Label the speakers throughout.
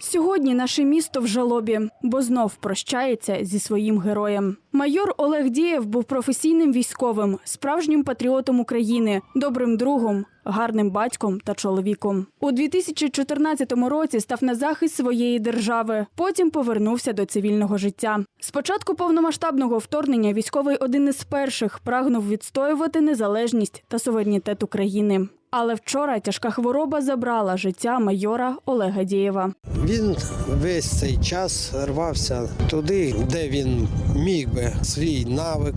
Speaker 1: Сьогодні наше місто в жалобі, бо знов прощається зі своїм героєм. Майор Олег Дієв був професійним військовим, справжнім патріотом України, добрим другом, гарним батьком та чоловіком. У 2014 році став на захист своєї держави. Потім повернувся до цивільного життя. З початку повномасштабного вторгнення військовий один із перших прагнув відстоювати незалежність та суверенітет України. Але вчора тяжка хвороба забрала життя майора Олега Дієва.
Speaker 2: Він весь цей час рвався туди, де він міг би свій навик,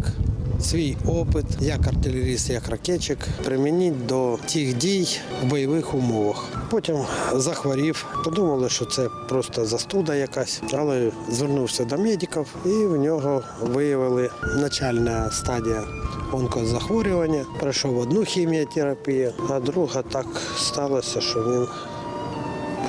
Speaker 2: свій опит, як артилеріст, як ракетчик, примінити до тих дій в бойових умовах. Потім захворів, подумали, що це просто застуда якась, але звернувся до медиків і в нього виявили начальна стадія онкозахворювання. Пройшов одну хіміотерапію, а друга так сталося, що він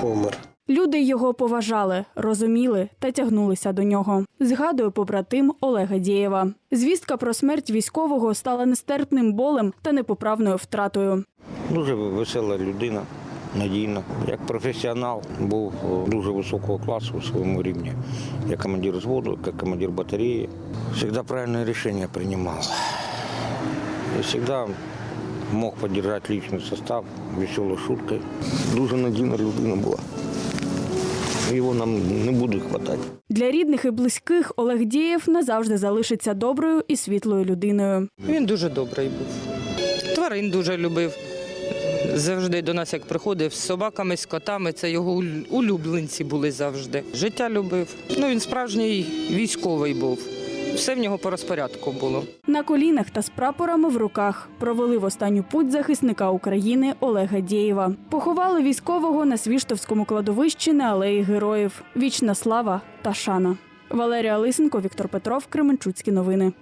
Speaker 2: помер.
Speaker 1: Люди його поважали, розуміли та тягнулися до нього. Згадує побратим Олега Дієва. Звістка про смерть військового стала нестерпним болем та непоправною втратою.
Speaker 3: Дуже весела людина, надійна. Як професіонал був дуже високого класу у своєму рівні. Як командир взводу, як командир батареї. Завжди правильне рішення приймав. І завжди мог підтримати личний состав веселою шуткою. Дуже надійна людина була. Його нам не буде вистачати.
Speaker 1: Для рідних і близьких Олег Дієв назавжди залишиться доброю і світлою людиною.
Speaker 4: Він дуже добрий був. Тварин дуже любив. Завжди до нас, як приходив, з собаками, з котами, це його улюбленці були завжди. Життя любив. Ну, він справжній військовий був. Все в нього по розпорядку було.
Speaker 1: На колінах та з прапорами в руках провели в останню путь захисника України Олега Дєєва. Поховали військового на Свіштовському кладовищі на алеї героїв. Вічна слава та шана. Валерія Лисенко, Віктор Петров, Кременчуцькі новини.